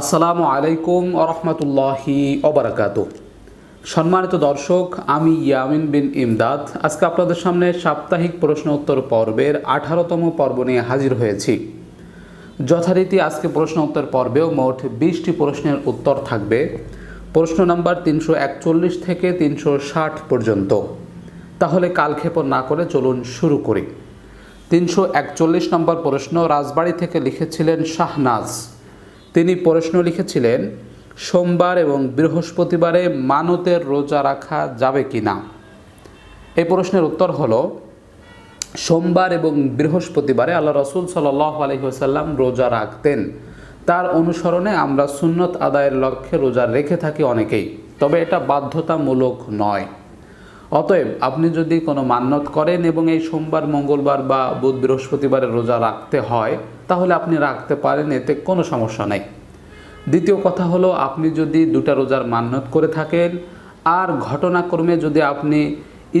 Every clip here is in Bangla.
আসসালামু আলাইকুম রহমতুল্লাহি অবরাকাত সম্মানিত দর্শক, আমি ইয়ামিন বিন ইমদাদ। আজকে আপনাদের সামনে সাপ্তাহিক প্রশ্ন উত্তর পর্বের আঠারোতম পর্ব নিয়ে হাজির হয়েছি। যথারীতি আজকে প্রশ্ন উত্তর পর্বেও মোট বিশটি প্রশ্নের উত্তর থাকবে। প্রশ্ন নাম্বার তিনশো একচল্লিশ থেকে তিনশো ষাট পর্যন্ত। তাহলে কালক্ষেপণ না করে চলুন শুরু করি। তিনশো একচল্লিশ নম্বর প্রশ্ন রাজবাড়ি থেকে লিখেছিলেন শাহনাজ। তিনি প্রশ্ন লিখেছিলেন, সোমবার এবং বৃহস্পতিবারে মানতের রোজা রাখা যাবে কি না? এই প্রশ্নের উত্তর হল, সোমবার এবং বৃহস্পতিবারে আল্লাহ রসুল সাল্লাহ আলহিহাসাল্লাম রোজা রাখতেন। তার অনুসরণে আমরা সুন্নত আদায়ের লক্ষ্যে রোজা রেখে থাকি অনেকেই, তবে এটা বাধ্যতামূলক নয়। অতএব আপনি যদি কোনো মান্যত করেন এবং এই সোমবার, মঙ্গলবার বা বুধ বৃহস্পতিবারে রোজা রাখতে হয় তাহলে আপনি রাখতে পারেন, এতে কোনো সমস্যা নেই। দ্বিতীয় কথা হলো, আপনি যদি দুটা রোজার মান্যত করে থাকেন, আর ঘটনাক্রমে যদি আপনি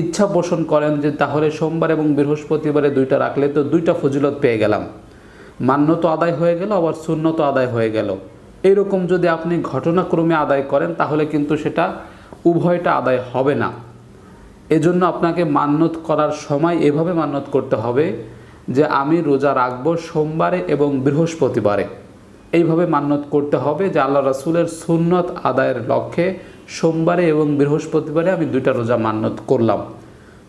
ইচ্ছা পোষণ করেন যে তাহলে সোমবার এবং বৃহস্পতিবারে দুইটা রাখলে তো দুইটা ফজিলত পেয়ে গেলাম। মান্য তো আদায় হয়ে গেল, আবার শূন্য তো আদায় হয়ে গেল। এইরকম যদি আপনি ঘটনাক্রমে আদায় করেন, তাহলে কিন্তু সেটা উভয়টা আদায় হবে না। এজন্য আপনাকে মান্যত করার সময় এভাবে মান্যত করতে হবে যে আমি রোজা রাখব সোমবারে এবং বৃহস্পতিবারে। এইভাবে মান্যত করতে হবে যে আল্লাহ রাসুলের সুন্নত আদায়ের লক্ষ্যে সোমবারে এবং বৃহস্পতিবারে আমি দুইটা রোজা মান্যত করলাম।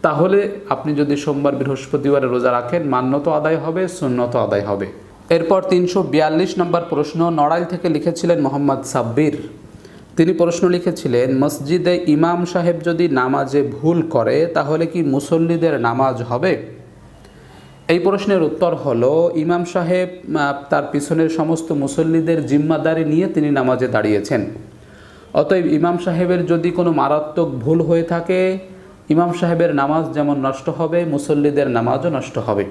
তাহলে আপনি যদি সোমবার, বৃহস্পতিবারে রোজা রাখেন মান্যত আদায় হবে সুন্নত আদায় হবে। এরপর তিনশো বিয়াল্লিশ নম্বর প্রশ্ন নড়াইল থেকে লিখেছিলেন মোহাম্মদ সাব্বির। তিনি প্রশ্ন লিখেছিলেন, মসজিদে ইমাম সাহেব যদি নামাজে ভুল করে, তাহলে কি মুসল্লিদের নামাজ হবে? এই প্রশ্নের উত্তর হলো, ইমাম সাহেব তার পিছনের সমস্ত মুসল্লিদের জিম্মাদারি নিয়ে তিনি নামাজে দাঁড়িয়েছেন। অতএব ইমাম সাহেবের যদি কোনো মারাত্মক ভুল হয়ে থাকে, ইমাম সাহেবের নামাজ যেমন নষ্ট হবে, মুসল্লিদের নামাজও নষ্ট হবে।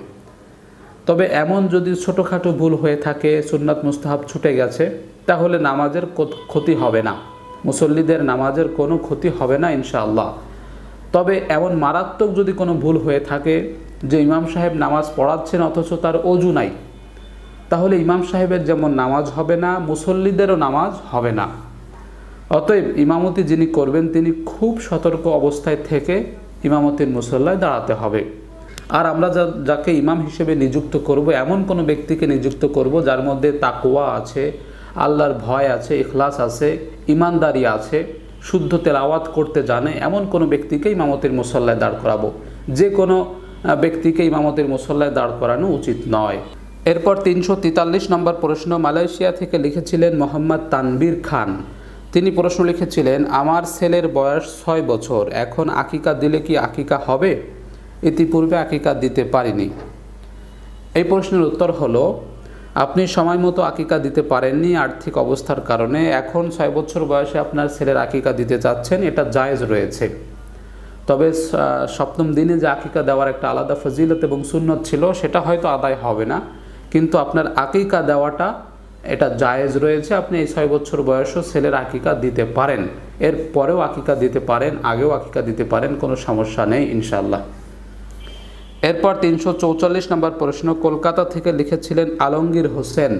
তবে এমন যদি ছোটোখাটো ভুল হয়ে থাকে, সুন্নাত মুস্তাহাব ছুটে গেছে, তাহলে নামাজের ক্ষতি হবে না। মুসল্লিদের নামাজের কোনো ক্ষতি হবে না, ইনশাআল্লাহ। তবে এমন মারাত্মক যদি কোনো ভুল হয়ে থাকে যে ইমাম সাহেব নামাজ পড়াচ্ছেন, অথচ তার অজু নাই। তাহলে ইমাম সাহেবের যেমন নামাজ হবে না, মুসল্লিদেরও নামাজ হবে না। অতএব ইমামতি যিনি করবেন, তিনি খুব সতর্ক অবস্থায় থেকে ইমামতির মুসল্লায় দাঁড়াতে হবে। আর আমরা যা, যাকে ইমাম হিসেবে নিযুক্ত করব, এমন কোনো ব্যক্তিকে নিযুক্ত করব যার মধ্যে তাকুয়া আছে, আল্লাহর ভয় আছে, ইখলাস আছে, ইমানদারি আছে, শুদ্ধ তেলাওয়াত করতে জানে, এমন কোনো ব্যক্তিকে ইমামতির মুসল্লায় দাঁড় করাবো। যে কোনো ব্যক্তিকে ইমামতির মুসল্লায় দাঁড় করানো উচিত নয়। এরপর তিনশো তেতাল্লিশ নম্বর প্রশ্ন মালয়েশিয়া থেকে লিখেছিলেন মোহাম্মদ তানবীর খান। তিনি প্রশ্ন লিখেছিলেন, আমার ছেলের বয়স ছয় বছর, এখন আকিকা দিলে কি আকিকা হবে? ইতিপূর্বে আকিকা দিতে পারিনি। এই প্রশ্নের উত্তর হলো, আপনি সময় মতো আকিকা দিতে পারেননি আর্থিক অবস্থার কারণে, এখন ছয় বছর বয়সে আপনার ছেলের আকিকা দিতে চাচ্ছেন, এটা জায়েজ রয়েছে। তবে সপ্তম দিনে যে আকিকা দেওয়ার একটা আলাদা ফজিলত এবং সুন্নত ছিল, সেটা হয়তো আদায় হবে না। কিন্তু আপনার আকিকা দেওয়াটা, এটা জায়েজ রয়েছে। আপনি এই ছয় বছর বয়সও ছেলের আকিকা দিতে পারেন। এর পরেও আকিকা দিতে পারেন, আগেও আকিকা দিতে পারেন, কোনো সমস্যা নেই ইনশাল্লাহ এরপর তিনশো চৌচল্লিশ নম্বর প্রশ্ন, কলকাতা থেকে লিখেছিলেন আলমগীর হোসেন।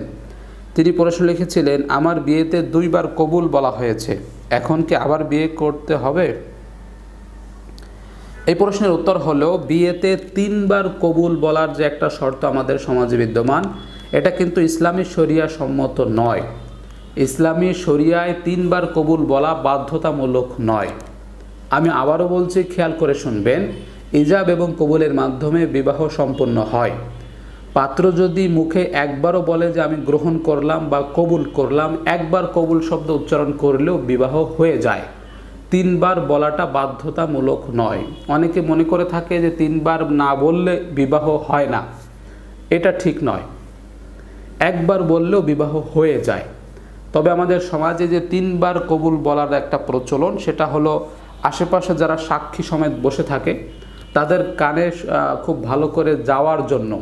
তিনি প্রশ্ন লিখেছিলেন, আমার বিয়েতে দুইবার কবুল বলা হয়েছে, এখন কি আবার বিয়ে করতে হবে? এই প্রশ্নের উত্তর হলো, বিয়েতে তিনবার কবুল বলার যে একটা শর্ত আমাদের সমাজে বিদ্যমান, এটা কিন্তু ইসলামী শরিয়া সম্মত নয়। ইসলামী শরিয়ায় তিনবার কবুল বলা বাধ্যতামূলক নয়। আমি আবারও বলছি, খেয়াল করে শুনবেন, ইজাব এবং কবুলের মাধ্যমে বিবাহ সম্পন্ন হয়। পাত্র যদি মুখে একবারও বলে যে আমি গ্রহণ করলাম বা কবুল করলাম, একবার কবুল শব্দ উচ্চারণ করলেও বিবাহ হয়ে যায়। তিনবার বলাটা বাধ্যতামূলক নয়। অনেকে মনে করে থাকে যে তিনবার না বললে বিবাহ হয় না। এটা ঠিক নয়। একবার বললেও বিবাহ হয়ে যায়। তবে আমাদের সমাজে যে তিনবার কবুল বলার একটা প্রচলন, সেটা হলো আশেপাশে যারা সাক্ষী সমেত বসে থাকে, তাদের কানে খুব ভালো করে যাওয়ার জন্য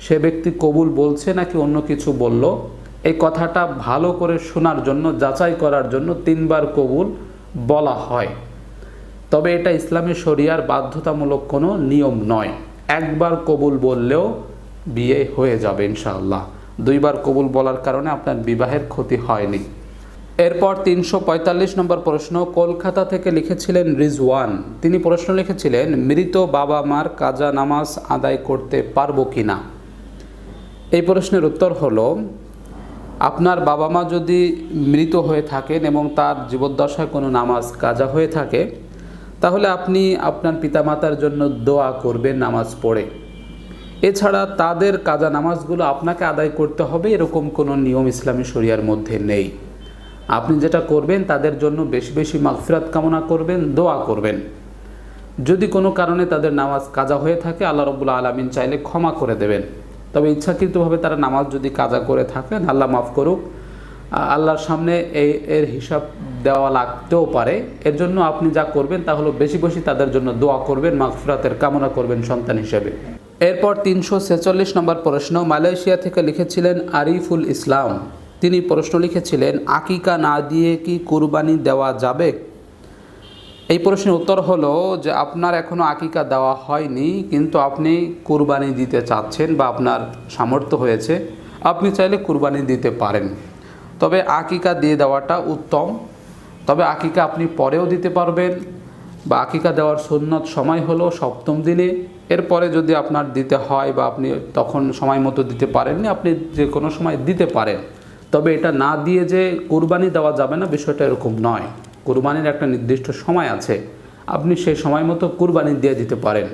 সে ব্যক্তি কবুল বলছে নাকি অন্য কিছু বলল, এই কথাটা ভালো করে শোনার জন্য, যাচাই করার জন্য তিনবার কবুল বলা হয়। তবে এটা ইসলামী শরিয়ার বাধ্যতামূলক কোনো নিয়ম নয়। একবার কবুল বললেও বিয়ে হয়ে যাবে ইনশাআল্লাহ। দুইবার কবুল বলার কারণে আপনার বিবাহের ক্ষতি হয়নি। এরপর তিনশো পঁয়তাল্লিশ নম্বর প্রশ্ন, কলকাতা থেকে লিখেছিলেন রিজওয়ান। তিনি প্রশ্ন লিখেছিলেন, মৃত বাবা মার কাজা নামাজ আদায় করতে পারব কি না এই প্রশ্নের উত্তর হলো আপনার বাবা মা যদি মৃত হয়ে থাকেন এবং তার জীবদ্দশায় কোনো নামাজ কাজা হয়ে থাকে, তাহলে আপনি আপনার পিতামাতার জন্য দোয়া করবেন নামাজ পড়ে। এছাড়া তাদের কাজা নামাজগুলো আপনাকে আদায় করতে হবে, এরকম কোনো নিয়ম ইসলামী শরিয়ার মধ্যে নেই। আপনি যেটা করবেন, তাদের জন্য বেশি বেশি মাগফিরাত কামনা করবেন, দোয়া করবেন। যদি কোনো কারণে তাদের নামাজ কাজা হয়ে থাকে, আল্লাহ রবুল্লা আলমিন চাইলে ক্ষমা করে দেবেন। তবে ইচ্ছাকৃতভাবে তারা নামাজ যদি কাজা করে থাকেন, আল্লাহ মাফ করুক। আল্লাহর সামনে এই এর হিসাব দেওয়া লাগতেও পারে। এর জন্য আপনি যা করবেন তা হলো বেশি বেশি তাদের জন্য দোয়া করবেন, মাগফিরাতের কামনা করবেন সন্তান হিসেবে। এরপর তিনশো ছেচল্লিশ নম্বর প্রশ্ন, মালয়েশিয়া থেকে লিখেছিলেন আরিফুল ইসলাম। তিনি প্রশ্ন লিখেছিলেন, আকিকা না দিয়ে কি কুরবানি দেওয়া যাবে? এই প্রশ্নের উত্তর হলো যে আপনার এখনও আকিকা দেওয়া হয়নি, কিন্তু আপনি কুরবানি দিতে চাচ্ছেন বা আপনার সামর্থ্য হয়েছে, আপনি চাইলে কুরবানি দিতে পারেন। তবে আকিকা দিয়ে দেওয়াটা উত্তম। তবে আকিকা আপনি পরেও দিতে পারবেন বা আকিকা দেওয়ার সুন্নত সময় হলো সপ্তম দিনে। এরপরে যদি আপনার দিতে হয় বা আপনি তখন সময় মতো দিতে পারেননি, আপনি যে কোনো সময় দিতে পারেন। তবে এটা না দিয়ে যে কুরবানি দেওয়া যাবে না, বিষয়টা এরকম নয়। কুরবানির একটা নির্দিষ্ট সময় আছে, আপনি সেই সময় মতো কুরবানি দিয়ে দিতে পারেন।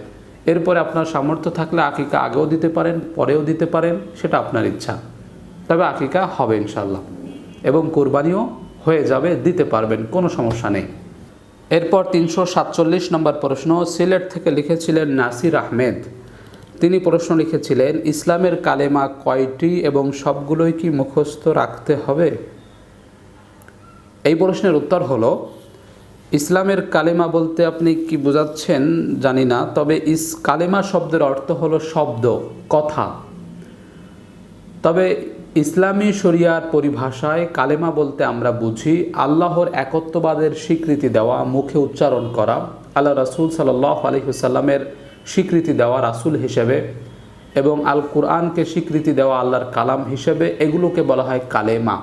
এরপরে আপনার সামর্থ্য থাকলে আকিকা আগেও দিতে পারেন, পরেও দিতে পারেন, সেটা আপনার ইচ্ছা। তবে আকিকা হবে ইনশাল্লাহ এবং কুরবানিও হয়ে যাবে, দিতে পারবেন, কোনো সমস্যা নেই। এরপর তিনশো সাতচল্লিশ নম্বর প্রশ্ন, সিলেট থেকে লিখেছিলেন নাসির আহমেদ। তিনি প্রশ্ন লিখেছিলেন, ইসলামের কালেমা কয়টি এবং সবগুলোই কি মুখস্থ রাখতে হবে? এই প্রশ্নের উত্তর হলো, ইসলামের কালেমা বলতে আপনি কি বোঝাচ্ছেন? জানি না, তবে ইস, কালেমা শব্দের অর্থ হলো শব্দ, কথা। তবে ইসলামী শরিয়ার পরিভাষায় কালেমা বলতে আমরা বুঝি, আল্লাহর একত্ববাদের স্বীকৃতি দেওয়া, মুখে উচ্চারণ করা, আল্লাহ রাসুল সাল্লাহ আলহিসাল্লামের স্বীকৃতি দেওয়া রাসুল হিসেবে এবং আল কুরআনকে স্বীকৃতি দেওয়া আল্লাহর কালাম হিসেবে, এগুলোকে বলা হয় কালেমা।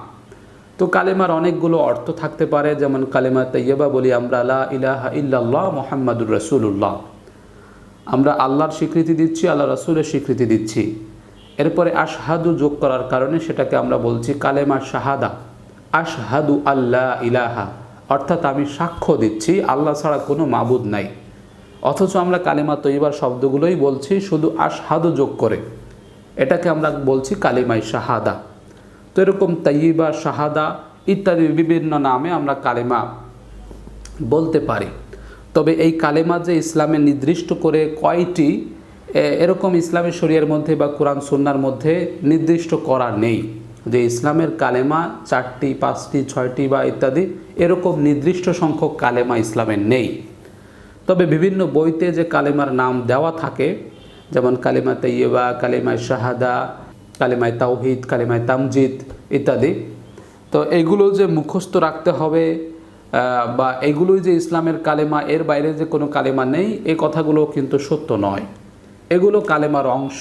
তো কালেমার অনেকগুলো অর্থ থাকতে পারে, যেমন কালেমা তৈয়বা বলি আমরা আল্লাহ ইলাহা ইল্লাল্লাহ মোহাম্মদুর রসুল্লাহ আমরা আল্লাহর স্বীকৃতি দিচ্ছি আল্লাহ রসুলের স্বীকৃতি দিচ্ছি। এরপরে আশহাদু যোগ করার কারণে সেটাকে আমরা বলছি কালেমা শাহাদা। আশহাদু আল্লাহ ইলাহা, অর্থাৎ আমি সাক্ষ্য দিচ্ছি, আল্লাহ ছাড়া কোনো মাবুদ নাই। অথচ আমরা কালেমা তৈবার শব্দগুলোই বলছি শুধু আশহাদু যোগ করে। এটাকে আমরা বলছি কালিমাই শাহাদা। তো এরকম তাইবা শাহাদা ইত্যাদি বিভিন্ন নামে আমরা কালেমা বলতে পারি। তবে এই কালেমা যে ইসলামে নির্দিষ্ট করে কয়টি এরকম ইসলামী শরিয়ার মধ্যে বা কোরআন, সুন্নার মধ্যে নির্দিষ্ট করা নেই। যে ইসলামের কালেমা চারটি, পাঁচটি, ছয়টি বা ইত্যাদি, এরকম নির্দিষ্ট সংখ্যক কালেমা ইসলামের নেই। তবে বিভিন্ন বইতে যে কালেমার নাম দেওয়া থাকে, যেমন কালেমা তৈয়বা কালেমায় শাহাদা কালেমায় তাওহিদ, কালেমায় তামজিদ ইত্যাদি। তো এগুলো যে মুখস্থ রাখতে হবে বা এগুলোই যে ইসলামের কালেমা, এর বাইরে যে কোনো কালেমা নেই এই কথাগুলো কিন্তু সত্য নয়। এগুলো কালেমার অংশ।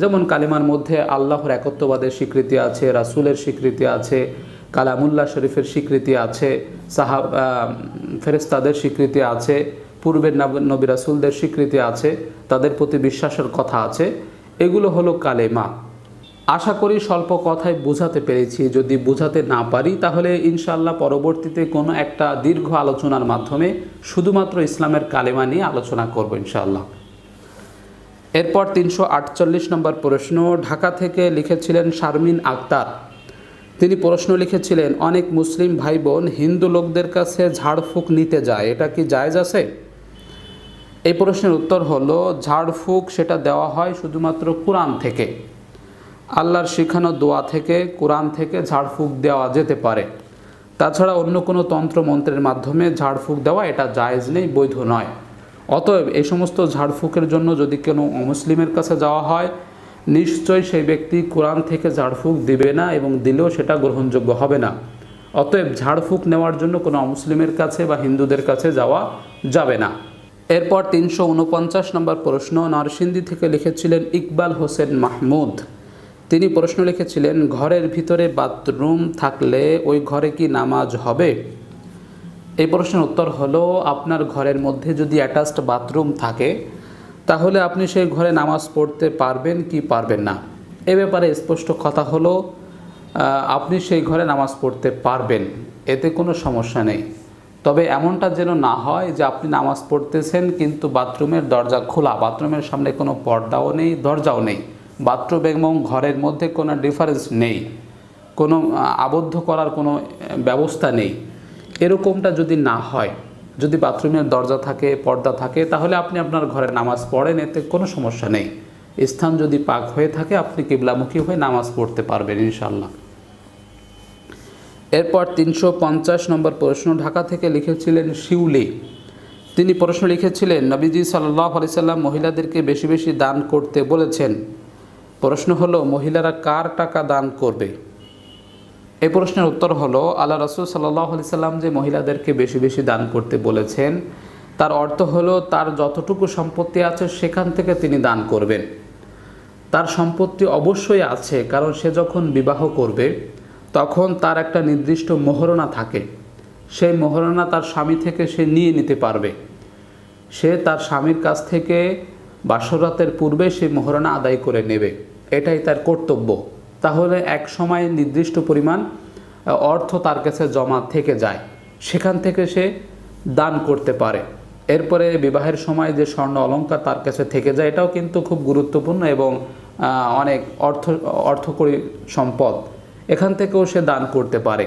যেমন কালেমার মধ্যে আল্লাহর একত্ববাদের স্বীকৃতি আছে, রাসুলের স্বীকৃতি আছে, কালামুল্লাহ শরীফের স্বীকৃতি আছে, সাহাব ফেরেস্তাদের স্বীকৃতি আছে, পূর্বের নবী রাসুলদের স্বীকৃতি আছে, তাদের প্রতি বিশ্বাসের কথা আছে। এগুলো হলো কালেমা। আশা করি স্বল্প কথায় বোঝাতে পেরেছি। যদি বোঝাতে না পারি, তাহলে ইনশাআল্লাহ পরবর্তীতে কোনো একটা দীর্ঘ আলোচনার মাধ্যমে শুধুমাত্র ইসলামের কালেমা নিয়ে আলোচনা করব ইনশাআল্লাহ। এরপর তিনশো আটচল্লিশ নম্বর প্রশ্ন, ঢাকা থেকে লিখেছিলেন শারমিন আক্তার। তিনি প্রশ্ন লিখেছিলেন, অনেক মুসলিম ভাই বোন হিন্দু লোকদের কাছে ঝাড়ফুঁক নিতে যায়, এটা কি জায়েজ আছে? এই প্রশ্নের উত্তর হলো, ঝাড়ফুঁক সেটা দেওয়া হয় শুধুমাত্র কোরআন থেকে। আল্লাহর শিখানো দোয়া থেকে, কোরআন থেকে ঝাড়ফুঁক দেওয়া যেতে পারে। তাছাড়া অন্য কোনো তন্ত্র মন্ত্রের মাধ্যমে ঝাড়ফুঁক দেওয়া এটা জায়েজ নেই, বৈধ নয়। অতএব এই সমস্ত ঝাড়ফুঁকের জন্য যদি কোনো অমুসলিমের কাছে যাওয়া হয়, নিশ্চয়ই সেই ব্যক্তি কোরআন থেকে ঝাড়ফুঁক দিবে না এবং দিলেও সেটা গ্রহণযোগ্য হবে না। অতএব ঝাড়ফুঁক নেওয়ার জন্য কোনো অমুসলিমের কাছে বা হিন্দুদের কাছে যাওয়া যাবে না। এরপর তিনশো উনপঞ্চাশ নম্বর প্রশ্ন, নরসিংদী থেকে লিখেছিলেন ইকবাল হোসেন মাহমুদ। তিনি প্রশ্ন লিখেছিলেন, ঘরের ভিতরে বাথরুম থাকলে ওই ঘরে কি নামাজ হবে? এই প্রশ্নের উত্তর হলো, আপনার ঘরের মধ্যে যদি অ্যাটাচড বাথরুম থাকে, তাহলে আপনি সেই ঘরে নামাজ পড়তে পারবেন কি পারবেন না? এ ব্যাপারে স্পষ্ট কথা হলো আপনি সেই ঘরে নামাজ পড়তে পারবেন, এতে কোনো সমস্যা নেই। তবে এমনটা যেন না হয় যে আপনি নামাজ পড়তেছেন, কিন্তু বাথরুমের দরজা খোলা, বাথরুমের সামনে কোনো পর্দাও নেই, দরজাও নেই। বাথরুম এবং ঘরের মধ্যে কোনো ডিফারেন্স নেই। কোনো আবদ্ধ করার কোনো ব্যবস্থা নেই। এরকমটা যদি না হয়, যদি বাথরুমের দরজা থাকে, পর্দা থাকে, তাহলে আপনি আপনার ঘরে নামাজ পড়েন, এতে কোনো সমস্যা নেই। স্থান যদি পাক হয়ে থাকে, আপনি কিবলামুখী হয়ে নামাজ পড়তে পারবেন ইনশাল্লাহ এরপর তিনশো পঞ্চাশ নম্বর প্রশ্ন ঢাকা থেকে লিখেছিলেন শিউলি। তিনি প্রশ্ন লিখেছিলেন, নবীজি সাল্লাহ আলিয়াল্লাম মহিলাদেরকে বেশি বেশি দান করতে বলেছেন। প্রশ্ন হলো, মহিলারা কার টাকা দান করবে? এই প্রশ্নের উত্তর হলো, আল্লাহ রসুল সাল্লাহ আলি সাল্লাম যে মহিলাদেরকে বেশি বেশি দান করতে বলেছেন, তার অর্থ হলো, তার যতটুকু সম্পত্তি আছে সেখান থেকে তিনি দান করবেন। তার সম্পত্তি অবশ্যই আছে, কারণ সে যখন বিবাহ করবে, তখন তার একটা নির্দিষ্ট মোহরণা থাকে। সেই মোহরণা তার স্বামী থেকে সে নিয়ে নিতে পারবে। সে তার স্বামীর কাছ থেকে বাসরাতের পূর্বে সে মোহরণা আদায় করে নেবে। এটাই তার কর্তব্য। তাহলে এক সময় নির্দিষ্ট পরিমাণ অর্থ তার কাছে জমা থেকে যায়। সেখান থেকে সে দান করতে পারে। এরপরে বিবাহের সময় যে স্বর্ণ অলংকার তার কাছে থেকে যায়, এটাও কিন্তু খুব গুরুত্বপূর্ণ এবং অনেক অর্থ, অর্থকরী সম্পদ। এখান থেকেও সে দান করতে পারে।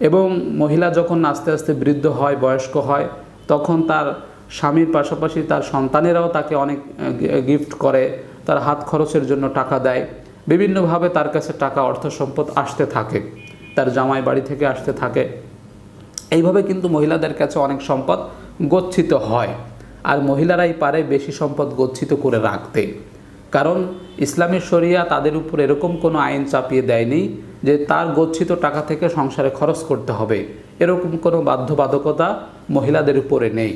এবং মহিলা যখন আস্তে আস্তে বৃদ্ধ হয়, বয়স্ক হয়, তখন তার স্বামীর পাশাপাশি তার সন্তানেরাও তাকে অনেক গিফট করে। তার হাত খরচের জন্য টাকা দেয়। বিভিন্নভাবে তার কাছে টাকা, অর্থ, সম্পদ আসতে থাকে। তার জামাই বাড়ি থেকে আসতে থাকে। এইভাবে কিন্তু মহিলাদের কাছে অনেক সম্পদ গচ্ছিত হয়। আর মহিলারাই পারে বেশি সম্পদ গচ্ছিত করে রাখতে। কারণ ইসলামী শরিয়া তাদের উপর এরকম কোনো আইন চাপিয়ে দেয়নি যে তার গচ্ছিত টাকা থেকে সংসারে খরচ করতে হবে। এরকম কোনো বাধ্যবাধকতা মহিলাদের উপরে নেই।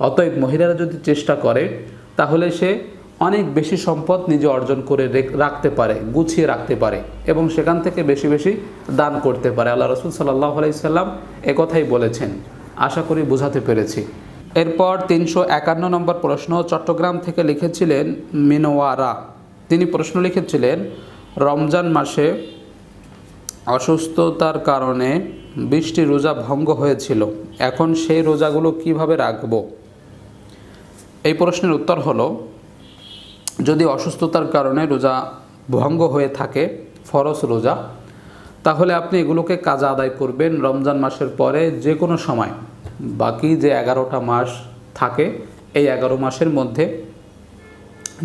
অতএব মহিলারা যদি চেষ্টা করে, তাহলে সে অনেক বেশি সম্পদ নিজে অর্জন করে রেখ- রাখতে পারে, গুছিয়ে রাখতে পারে এবং সেখান থেকে বেশি বেশি দান করতে পারে। আল্লাহ রসুল সাল্লাহ আলাইসাল্লাম একথাই বলেছেন। আশা করি বোঝাতে পেরেছি। এরপর তিনশো একান্ন নম্বর প্রশ্ন চট্টগ্রাম থেকে লিখেছিলেন মিনোয়ারা তিনি প্রশ্ন লিখেছিলেন, রমজান মাসে অসুস্থতার কারণে বৃষ্টি রোজা ভঙ্গ হয়েছিল, এখন সেই রোজাগুলো কীভাবে রাখব? এই প্রশ্নের উত্তর হলো যদি অসুস্থতার কারণে রোজা ভঙ্গ হয়ে থাকে, ফরজ রোজা, তাহলে আপনি এগুলোকে কাজা আদায় করবেন রমজান মাসের পরে যে কোনো সময়। বাকি যে এগারোটা মাস থাকে, এই এগারো মাসের মধ্যে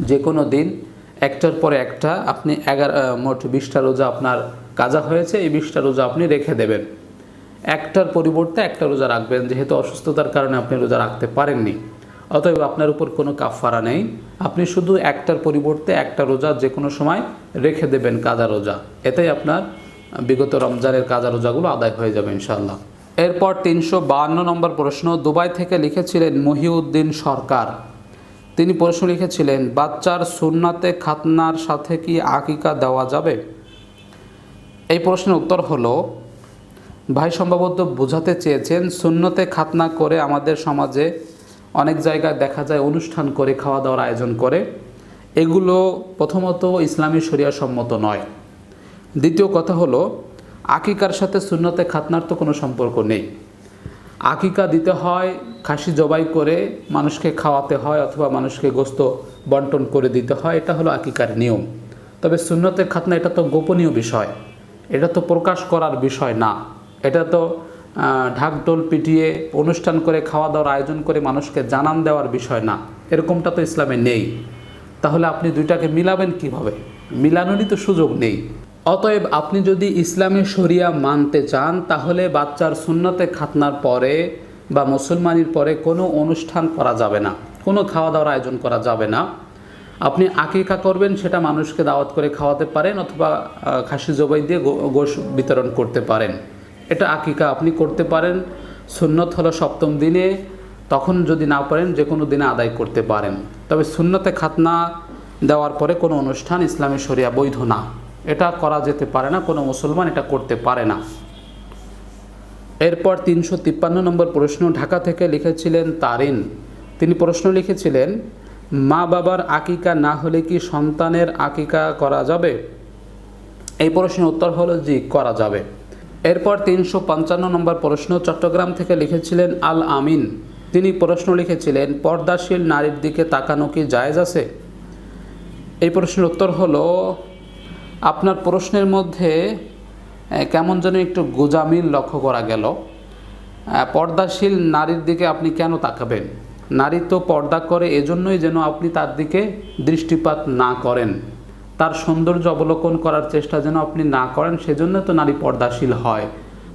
যে কোনো দিন, একটার পরে একটা আপনি এগারো মোট বিশটা রোজা আপনার কাজা হয়েছে, এই বিশটা রোজা আপনি রেখে দেবেন। একটার পরিবর্তে একটা রোজা রাখবেন, যেহেতু অসুস্থতার কারণে আপনি রোজা রাখতে পারেননি। অতএব আপনার উপর কোনো কাফারা নেই। আপনি শুধু একটার পরিবর্তে একটা রোজা যে কোনো সময় রেখে দেবেন কাজা রোজা। এতেই আপনার বিগত রমজানের কাজা রোজাগুলো আদায় হয়ে যাবে ইনশাল্লাহ এরপর তিনশো নম্বর প্রশ্ন, দুবাই থেকে লিখেছিলেন মহিউদ্দিন সরকার। তিনি প্রশ্ন লিখেছিলেন, বাচ্চার সুন্নাতে খাতনার সাথে কি আকিকা দেওয়া যাবে? এই প্রশ্নের উত্তর হলো, ভাই সম্ভবত বোঝাতে চেয়েছেন, সুন্নতে খাতনা করে আমাদের সমাজে অনেক জায়গায় দেখা যায় অনুষ্ঠান করে খাওয়া দাওয়ার আয়োজন করে। এগুলো প্রথমত ইসলামী শরিয়া সম্মত নয়। দ্বিতীয় কথা হলো, আকিকার সাথে সুন্নতে খাতনার তো কোনো সম্পর্ক নেই। আকিকা দিতে হয়, খাসি জবাই করে মানুষকে খাওয়াতে হয় অথবা মানুষকে গোস্ত বন্টন করে দিতে হয়, এটা হলো আকিকার নিয়ম। তবে সুন্নতের খাতনা এটা তো গোপনীয় বিষয়। এটা তো প্রকাশ করার বিষয় না। এটা তো ঢাকঢোল পিটিয়ে অনুষ্ঠান করে, খাওয়া দাওয়ার আয়োজন করে মানুষকে জানান দেওয়ার বিষয় না। এরকমটা তো ইসলামে নেই। তাহলে আপনি দুইটাকে মিলাবেন কীভাবে? মিলানোরই তো সুযোগ নেই। অতএব আপনি যদি ইসলামী শরিয়া মানতে চান, তাহলে বাচ্চার সুন্নতে খাতনার পরে বা মুসলমানির পরে কোনো অনুষ্ঠান করা যাবে না। কোনো খাওয়া দাওয়ার আয়োজন করা যাবে না। আপনি আকিকা করবেন, সেটা মানুষকে দাওয়াত করে খাওয়াতে পারেন অথবা খাসি জবাই দিয়ে গোশ বিতরণ করতে পারেন। এটা আকিকা, আপনি করতে পারেন। সুন্নত হলো সপ্তম দিনে, তখন যদি না পারেন যে কোনো দিনে আদায় করতে পারেন। তবে সুন্নতে খাতনা দেওয়ার পরে কোনো অনুষ্ঠান ইসলামী শরিয়া বৈধ না। এটা করা যেতে পারে না, কোনো মুসলমান এটা করতে পারে না। এরপর তিনশো তিপ্পান্ন নম্বর প্রশ্ন ঢাকা থেকে লিখেছিলেন তারিন। তিনি প্রশ্ন লিখেছিলেন, মা বাবার আকিকা না হলে কি সন্তানের আকিকা করা যাবে? এই প্রশ্নের উত্তর হলো জি, করা যাবে। এরপর তিনশো পঞ্চান্ন নম্বর প্রশ্ন চট্টগ্রাম থেকে লিখেছিলেন আল আমিন। তিনি প্রশ্ন লিখেছিলেন, পর্দাশীল নারীর দিকে তাকানো কি জায়েজ আছে? এই প্রশ্নের উত্তর হলো, আপনার প্রশ্নের মধ্যে কেমন যেন একটু গোজামিল লক্ষ্য করা গেল। পর্দাশীল নারীর দিকে আপনি কেন তাকাবেন? নারী তো পর্দা করে, এজন্যই যেন আপনি তার দিকে দৃষ্টিপাত না করেন। তার সৌন্দর্য অবলোকন করার চেষ্টা যেন আপনি না করেন, সেজন্য তো নারী পর্দাশীল হয়,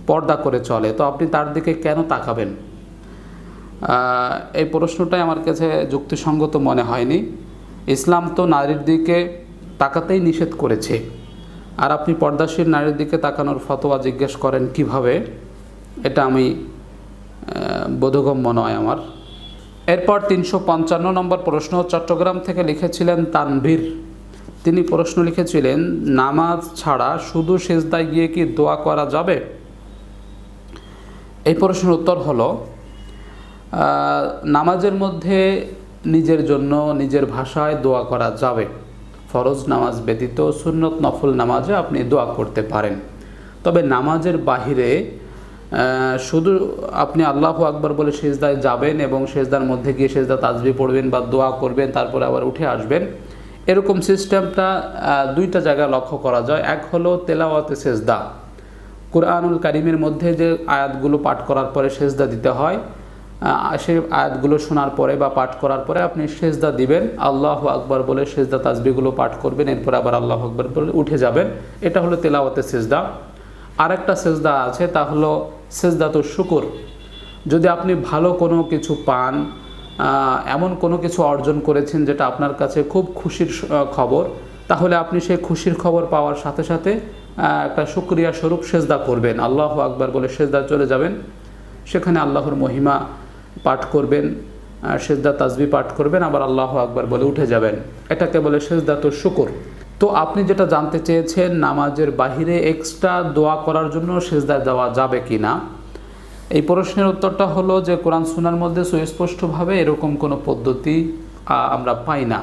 পর্দা করে চলে। তো আপনি তার দিকে কেন তাকাবেন? এই প্রশ্নটাই আমার কাছে যুক্তিসঙ্গত মনে হয়নি। ইসলাম তো নারীর দিকে তাকাতেই নিষেধ করেছে। আর আপনি পর্দাশীল নারীর দিকে তাকানোর ফতোয়া জিজ্ঞেস করেন কীভাবে? এটা আমি বোধগম্য নয় আমার। এরপর তিনশো পঞ্চান্ন নম্বর প্রশ্ন, চট্টগ্রাম থেকে লিখেছিলেন তানভীর। তিনি প্রশ্ন লিখেছিলেন, নামাজ ছাড়া শুধু সেজদায় গিয়ে কি দোয়া করা যাবে? এই প্রশ্নের উত্তর হলো নামাজের মধ্যে নিজের জন্য নিজের ভাষায় দোয়া করা যাবে। ফরজ নামাজ ব্যতীত সুন্নত নফল নামাজে আপনি দোয়া করতে পারেন। তবে নামাজের বাহিরে শুধু আপনি আল্লাহ আকবর বলে সেজদায় যাবেন এবং সেজদার মধ্যে গিয়ে সেজদা তাজবি পড়বেন বা দোয়া করবেন, তারপরে আবার উঠে আসবেন এরকম সিস্টেমটা দুইটা জায়গায় লক্ষ্য করা যায়। এক হলো তেলাওয়াতে সেজদা। কোরআনুল কারিমের মধ্যে যে আয়াতগুলো পাঠ করার পরে সেজদা দিতে হয় সেই আয়াতগুলো শোনার পরে বা পাঠ করার পরে আপনি সেজদা দিবেন। আল্লাহ আকবর বলে সেজদা তাজবিগুলো পাঠ করবেন, এরপর আবার আল্লাহ আকবর বলে উঠে যাবেন। এটা হলো তেলাওয়াতে সেজদা। আরেকটা সেজদা আছে, তা হলো সেজদা তো শুকুর। যদি আপনি ভালো কোনো কিছু পান এমন কোনো কিছু অর্জন করেছেন যেটা আপনার কাছে খুব খুশির খবর? তাহলে আপনি সেই খুশির খবর পাওয়ার সাথে সাথে একটা শুক্রিয়া স্বরূপ সেজদা করবেন। আল্লাহ আকবার বলে সেজদা চলে যাবেন। সেখানে আল্লাহর মহিমা পাঠ করবেন সেজদা তাজবি পাঠ করবেন, আবার আল্লাহ আকবার বলে উঠে যাবেন। এটাকে বলে সেজদা তো শুকুর। তো আপনি যেটা জানতে চেয়েছেন, নামাজের বাহিরে এক্সট্রা দোয়া করার জন্য সেজদা দেওয়া যাবে কি না এই প্রশ্নের উত্তরটা হলো যে কোরআন সুনার মধ্যে সুস্পষ্টভাবে এরকম কোনো পদ্ধতি আমরা পাই না।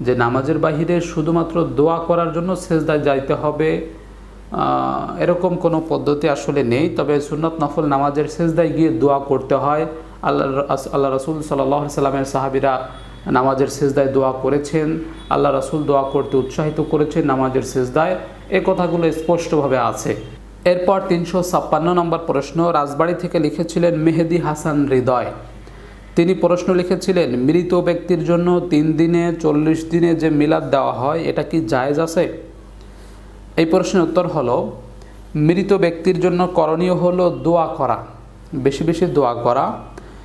যে নামাজের বাহিরে শুধুমাত্র দোয়া করার জন্য সেজদায় যাইতে হবে এরকম কোনো পদ্ধতি আসলে নেই। তবে সুন্নত নফল নামাজের সেজদায় গিয়ে দোয়া করতে হয়। আল্লাহ আল্লাহ রসুল সাল্লাহ সাল্লামের সাহাবিরা নামাজের সেজদায় দোয়া করেছেন। আল্লাহ রসুল দোয়া করতে উৎসাহিত করেছেন নামাজের সেজদায়। এ কথাগুলো স্পষ্টভাবে আছে। এরপর তিনশো ছাপ্পান্ন নম্বর প্রশ্ন রাজবাড়ি থেকে লিখেছিলেন মেহেদি হাসান হৃদয়। তিনি প্রশ্ন লিখেছিলেন, মৃত ব্যক্তির জন্য তিন দিনে চল্লিশ দিনে যে মিলাদ দেওয়া হয়, এটা কি জায়েজ আছে? এই প্রশ্নের উত্তর হলো, মৃত ব্যক্তির জন্য করণীয় হলো দোয়া করা, বেশি বেশি দোয়া করা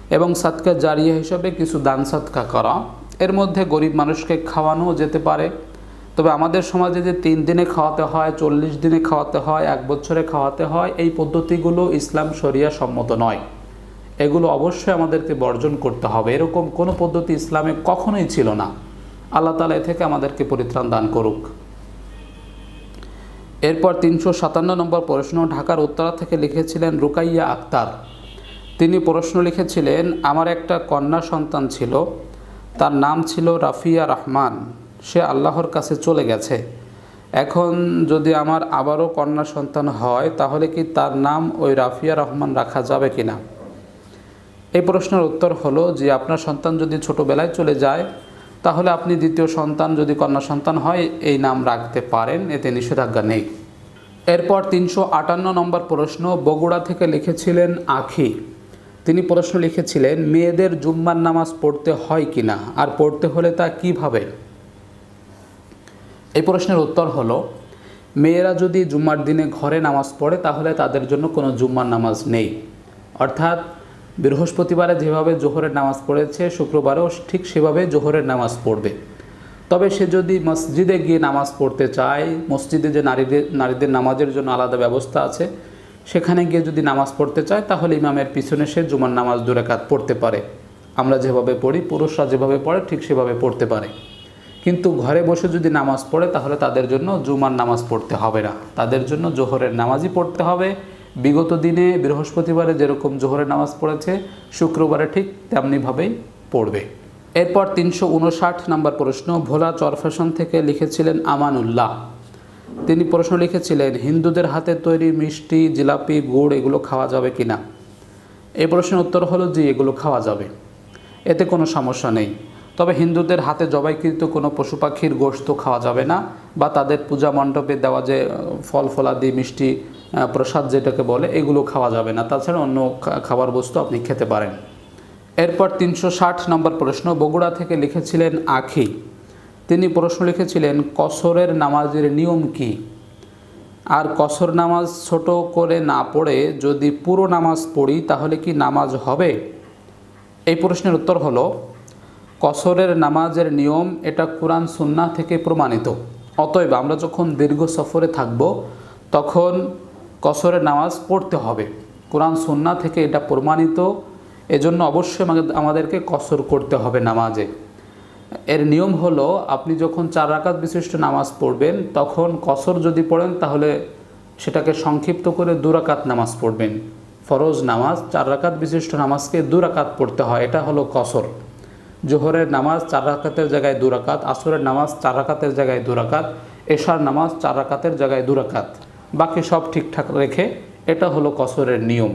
এবং সাতকা জারিয়া হিসাবে কিছু দান সাতকা করা। এর মধ্যে গরিব মানুষকে খাওয়ানো যেতে পারে তবে আমাদের সমাজে যে তিন দিনে খাওয়াতে হয়, চল্লিশ দিনে খাওয়াতে হয়, এক বছরে খাওয়াতে হয়, এই পদ্ধতিগুলো ইসলাম শরিয়া সম্মত নয়। এগুলো অবশ্যই আমাদেরকে বর্জন করতে হবে। এরকম কোনো পদ্ধতি ইসলামে কখনোই ছিল না। আল্লাহ তালা এ থেকে আমাদেরকে পরিত্রাণ দান করুক। এরপর তিনশো সাতান্ন নম্বর প্রশ্ন ঢাকার উত্তরা থেকে লিখেছিলেন রুকাইয়া আক্তার। তিনি প্রশ্ন লিখেছিলেন, আমার একটা কন্যা সন্তান ছিল, তার নাম ছিল রাফিয়া রহমান। সে আল্লাহর কাছে চলে গেছে। এখন যদি আমার আবারও কন্যা সন্তান হয়, তাহলে কি তার নাম ওই রাফিয়া রহমান রাখা যাবে কি না এই প্রশ্নের উত্তর হলো যে, আপনার সন্তান যদি ছোটোবেলায় চলে যায়, তাহলে আপনি দ্বিতীয় সন্তান যদি কন্যা সন্তান হয়, এই নাম রাখতে পারেন, এতে নিষেধাজ্ঞা নেই। এরপর তিনশো আটান্ন নম্বর প্রশ্ন, বগুড়া থেকে লিখেছিলেন আখি। তিনি প্রশ্ন লিখেছিলেন, মেয়েদের জুম্মার নামাজ পড়তে হয় কি না আর পড়তে হলে তা কীভাবে এই প্রশ্নের উত্তর হলো, মেয়েরা যদি জুম্মার দিনে ঘরে নামাজ পড়ে, তাহলে তাদের জন্য কোনো জুম্মার নামাজ নেই। অর্থাৎ, বৃহস্পতিবারে যেভাবে জোহরের নামাজ পড়েছে, শুক্রবারেও ঠিক সেভাবে জোহরের নামাজ পড়বে। তবে সে যদি মসজিদে গিয়ে নামাজ পড়তে চায়, মসজিদে যে নারীদের নারীদের নামাজের জন্য আলাদা ব্যবস্থা আছে, সেখানে গিয়ে যদি নামাজ পড়তে চায়, তাহলে ইমামের পিছনে সে জুমার নামাজ দু রাকাত পড়তে পারে। আমরা যেভাবে পড়ি, পুরুষরা যেভাবে পড়ে, ঠিক সেভাবে পড়তে পারে। কিন্তু ঘরে বসে যদি নামাজ পড়ে, তাহলে তাদের জন্য জুমার নামাজ পড়তে হবে না। তাদের জন্য জোহরের নামাজই পড়তে হবে। বিগত দিনে বৃহস্পতিবারে যেরকম জোহরের নামাজ পড়েছে, শুক্রবারে ঠিক তেমনিভাবেই পড়বে। এরপর তিনশো উনষাট নম্বর প্রশ্ন, ভোলা চরফ্যাশন থেকে লিখেছিলেন আমানুল্লাহ। তিনি প্রশ্ন লিখেছিলেন, হিন্দুদের হাতে তৈরি মিষ্টি, জিলাপি, গুড়, এগুলো খাওয়া যাবে কি না এই প্রশ্নের উত্তর হলো যে এগুলো খাওয়া যাবে। এতে কোনো সমস্যা নেই। তবে হিন্দুদের হাতে জবাইকৃত কোনো পশু পাখির গোশত খাওয়া যাবে না বা তাদের পূজা মণ্ডপে দেওয়া যে ফল, ফলাদি, মিষ্টি প্রসাদ যেটাকে বলে, এগুলো খাওয়া যাবে না। তাছাড়া অন্য খাবার বস্তু আপনি খেতে পারেন। এরপর তিনশো ষাট নম্বর প্রশ্ন, বগুড়া থেকে লিখেছিলেন আখি। তিনি প্রশ্ন লিখেছিলেন, কসরের নামাজের নিয়ম কী? আর কসর নামাজ ছোট করে না পড়ে যদি পুরো নামাজ পড়ি তাহলে কি নামাজ হবে? এই প্রশ্নের উত্তর হলো কসরের নামাজের নিয়ম, এটা কোরআন সুন্না থেকে প্রমাণিত। অতএব আমরা যখন দীর্ঘ সফরে থাকব, তখন কসরের নামাজ পড়তে হবে। কোরআন সুন্না থেকে এটা প্রমাণিত। এজন্য অবশ্যই আমাদের- আমাদেরকে কসর করতে হবে নামাজে। এর নিয়ম হলো, আপনি যখন চার রাকাত বিশিষ্ট নামাজ পড়বেন, তখন কসর যদি পড়েন, তাহলে সেটাকে সংক্ষিপ্ত করে দুরাকাত নামাজ পড়বেন। ফরজ নামাজ, চার রাকাত বিশিষ্ট নামাজকে দুরাকাত পড়তে হয়। এটা হলো কসর। জোহরের নামাজ চার রাকাতের জায়গায় দুরাকাত আসরের নামাজ চার রাকাতের জায়গায় দুরাকাত এশার নামাজ চার রাকাতের জায়গায় দুরাকাত বাকি সব ঠিকঠাক রেখে এটা হলো কসরের নিয়ম।